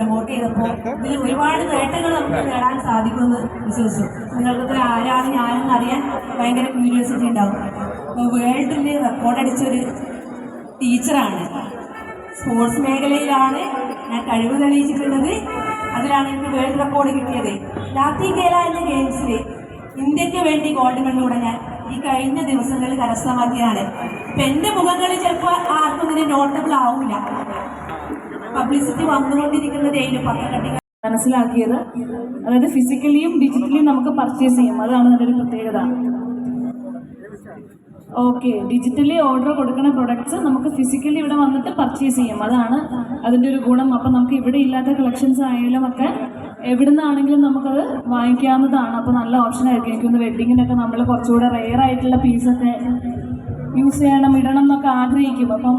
Promote ചെയ്തപ്പോൾ ഇതിൽ ഒരുപാട് നേട്ടങ്ങൾ നമുക്ക് നേടാൻ സാധിക്കുമെന്ന് വിശ്വസിച്ചു. നിങ്ങൾക്ക് ആരാണ് ഞാനെന്ന് അറിയാൻ ഭയങ്കര ക്യൂരിയോസിറ്റി ഉണ്ടാവും. വേൾഡിൽ റെക്കോർഡ് അടിച്ചൊരു ടീച്ചറാണ് സ്പോർട്സ് മേഖലയിലാണ് ഞാൻ കഴിവ് തെളിയിച്ചിട്ടുള്ളത്. അതിലാണ് എനിക്ക് വേൾഡ് റെക്കോർഡ് കിട്ടിയത്. ലാത്തി കേല എന്ന ഗെയിംസിൽ ഇന്ത്യയ്ക്ക് വേണ്ടി ഗോൾഡ് മെഡലൂടെ ഞാൻ ഈ കഴിഞ്ഞ ദിവസങ്ങളിൽ കരസ്ഥമാക്കിയതാണ്. ഇപ്പം എന്റെ മുഖങ്ങളിൽ ചിലപ്പോൾ ആർക്കും ഇതിന് നോട്ടബിൾ ആവില്ല പബ്ലിസിറ്റി വന്നുകൊണ്ടിരിക്കുന്നത് അതിന് പത്രക്കട്ടികൾ മനസ്സിലാക്കിയത്. അതായത് ഫിസിക്കലിയും ഡിജിറ്റലിയും നമുക്ക് പർച്ചേസ് ചെയ്യും. അതാണ് അതിന്റെ ഒരു പ്രത്യേകത. ഓക്കെ ഡിജിറ്റലി ഓർഡർ കൊടുക്കുന്ന പ്രൊഡക്ട്സ് നമുക്ക് ഫിസിക്കലി ഇവിടെ വന്നിട്ട് പർച്ചേസ് ചെയ്യും. അതാണ് അതിന്റെ ഒരു ഗുണം. അപ്പം നമുക്ക് ഇവിടെ ഇല്ലാത്ത കളക്ഷൻസ് ആയാലും ഒക്കെ എവിടെ നിന്നാണെങ്കിലും നമുക്കത് വാങ്ങിക്കാവുന്നതാണ്. അപ്പോൾ നല്ല ഓപ്ഷൻ ആയിരിക്കും. എനിക്കൊന്ന് വെഡിങ്ങിനൊക്കെ നമ്മൾ കുറച്ചുകൂടെ റെയർ ആയിട്ടുള്ള പീസൊക്കെ യൂസ് ചെയ്യണം ഇടണം എന്നൊക്കെ ആഗ്രഹിക്കും. അപ്പം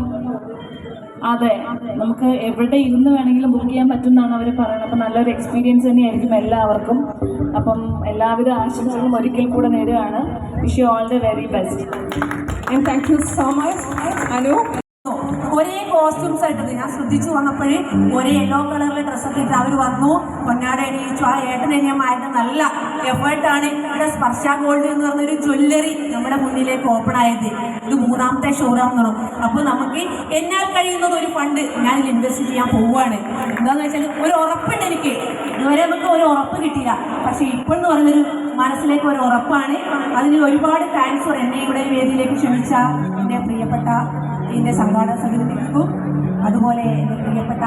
അതെ നമുക്ക് എവിടെ ഇരുന്ന് വേണമെങ്കിലും ബുക്ക് ചെയ്യാൻ പറ്റുമെന്നാണ് അവർ പറയുന്നത്. അപ്പം നല്ലൊരു എക്സ്പീരിയൻസ് തന്നെയായിരിക്കും എല്ലാവർക്കും. അപ്പം എല്ലാവിധ ആശംസകളും ഒരിക്കൽ കൂടെ നേരുകയാണ്. Wish you all the very best and thank you so much Anu. ഒരേ കോസ്റ്റ്യൂംസ് ആയിട്ട് ഞാൻ ശ്രദ്ധിച്ചു വന്നപ്പോഴേ ഒരേ യെല്ലോ കളറിലെ ഡ്രസ്സൊക്കെ ഇട്ട് അവർ വന്നു. പൊന്നാട എണീച്ചു. ആ ഏട്ടൻ ഏട്ടനെനിയന്മാരുടെ നല്ല എഫേർട്ടാണ് ഇവിടെ സ്പർശ ഗോൾഡ് എന്ന് പറഞ്ഞൊരു ജ്വല്ലറി നമ്മുടെ മുന്നിലേക്ക് ഓപ്പൺ ആയത്. ഇത് മൂന്നാമത്തെ ഷോറൂം എന്ന് പറഞ്ഞു അപ്പോൾ നമുക്ക് എന്നാൽ കഴിയുന്നത് ഒരു ഫണ്ട് ഞാൻ ഇൻവെസ്റ്റ് ചെയ്യാൻ പോവുകയാണ്. എന്താന്ന് വെച്ചാൽ ഒരു ഉറപ്പുണ്ട് എനിക്ക്. ഇതുവരെ നമുക്ക് ഒരു ഉറപ്പ് കിട്ടിയില്ല. പക്ഷേ ഇപ്പോഴെന്ന് പറയുന്നൊരു മനസ്സിലേക്ക് ഒരു ഉറപ്പാണ്. അതിന് ഒരുപാട് താങ്ക്സ് എന്നെ ഇവിടെ വേദിയിലേക്ക് ക്ഷമിച്ച എന്റെ പ്രിയപ്പെട്ട ഇതിന്റെ സംഘാടക സമിതിക്കും അതുപോലെ പ്രിയപ്പെട്ട